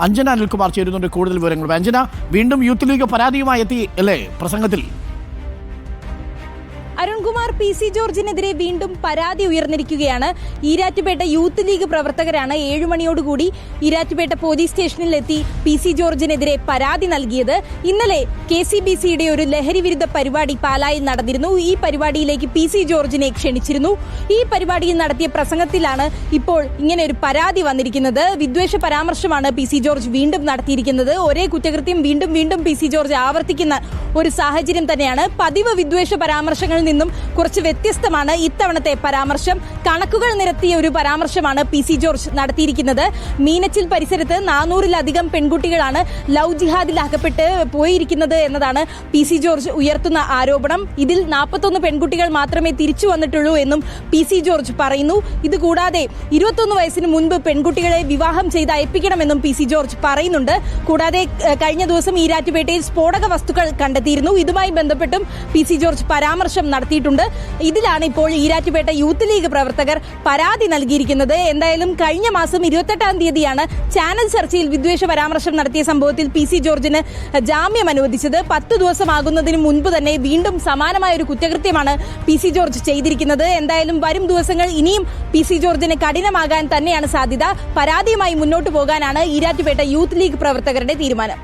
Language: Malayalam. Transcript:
അഞ്ജന അനിൽകുമാർ ചേരുന്നുണ്ട് കൂടുതൽ വിവരങ്ങൾ അഞ്ജന വീണ്ടും യൂത്ത് ലീഗ് പരാതിയുമായി എത്തി അല്ലേ? പ്രസംഗത്തിൽ. അരുൺകുമാർ പി സി ജോർജിനെതിരെ വീണ്ടും പരാതി ഉയർന്നിരിക്കുകയാണ്. ഈരാറ്റുപേട്ട യൂത്ത് ലീഗ് പ്രവർത്തകരാണ് ഏഴുമണിയോടുകൂടി ഈരാറ്റുപേട്ട പോലീസ് സ്റ്റേഷനിലെത്തി പി സി ജോർജിനെതിരെ പരാതി നൽകിയത്. ഇന്നലെ കെ സി ബി സിയുടെ ഒരു ലഹരി വിരുദ്ധ പരിപാടി പാലായിൽ നടന്നിരുന്നു. ഈ പരിപാടിയിലേക്ക് പി സി ജോർജിനെ ക്ഷണിച്ചിരുന്നു. ഈ പരിപാടിയിൽ നടത്തിയ പ്രസംഗത്തിലാണ് ഇപ്പോൾ ഇങ്ങനെ ഒരു പരാതി വന്നിരിക്കുന്നത്. വിദ്വേഷ പരാമർശമാണ് പി സി ജോർജ് വീണ്ടും നടത്തിയിരിക്കുന്നത്. ഒരേ കുറ്റകൃത്യം വീണ്ടും വീണ്ടും പി സി ജോർജ് ആവർത്തിക്കുന്ന ഒരു സാഹചര്യം തന്നെയാണ്. പതിവ് വിദ്വേഷ പരാമർശങ്ങളിൽ നിന്നും കുറച്ച് വ്യത്യസ്തമാണ് ഇത്തവണത്തെ പരാമർശം. കണക്കുകൾ നിരത്തിയ ഒരു പരാമർശമാണ് പി സി ജോർജ് നടത്തിയിരിക്കുന്നത്. മീനച്ചിൽ പരിസരത്ത് നാനൂറിലധികം പെൺകുട്ടികളാണ് ലവ് ജിഹാദിൽ അകപ്പെട്ട് പോയിരിക്കുന്നത് എന്നതാണ് പി സി ജോർജ് ഉയർത്തുന്ന ആരോപണം. ഇതിൽ നാൽപ്പത്തൊന്ന് പെൺകുട്ടികൾ മാത്രമേ തിരിച്ചു വന്നിട്ടുള്ളൂ എന്നും പി സി ജോർജ് പറയുന്നു. ഇതുകൂടാതെ ഇരുപത്തൊന്ന് വയസ്സിന് മുൻപ് പെൺകുട്ടികളെ വിവാഹം ചെയ്ത് അയപ്പിക്കണമെന്നും പി സി ജോർജ് പറയുന്നുണ്ട്. കൂടാതെ കഴിഞ്ഞ ദിവസം ഈരാറ്റുപേട്ടയിൽ സ്ഫോടക വസ്തുക്കൾ കണ്ടെത്തിയിരുന്നു ഇതുമായി ബന്ധപ്പെട്ടും പി സി ജോർജ് പരാമർശം നടത്തിയിട്ടുണ്ട്. ഇതിലാണ് ഇപ്പോൾ ഈരാറ്റുപേട്ട യൂത്ത് ലീഗ് പ്രവർത്തകർ പരാതി നൽകിയിരിക്കുന്നത്. എന്തായാലും കഴിഞ്ഞ മാസം ഇരുപത്തെട്ടാം തീയതിയാണ് ചാനൽ ചർച്ചയിൽ വിദ്വേഷ പരാമർശം നടത്തിയ സംഭവത്തിൽ പി സി ജോർജിന് ജാമ്യം അനുവദിച്ചത്. പത്ത് ദിവസമാകുന്നതിന് മുൻപ് തന്നെ വീണ്ടും സമാനമായ ഒരു കുറ്റകൃത്യമാണ് പി സി ജോർജ് ചെയ്തിരിക്കുന്നത്. എന്തായാലും വരും ദിവസങ്ങൾ ഇനിയും പി സി ജോർജിന് കഠിനമാകാൻ തന്നെയാണ് സാധ്യത. പരാതിയുമായി മുന്നോട്ട് പോകാനാണ് ഈരാറ്റുപേട്ട യൂത്ത് ലീഗ് പ്രവർത്തകരുടെ തീരുമാനം.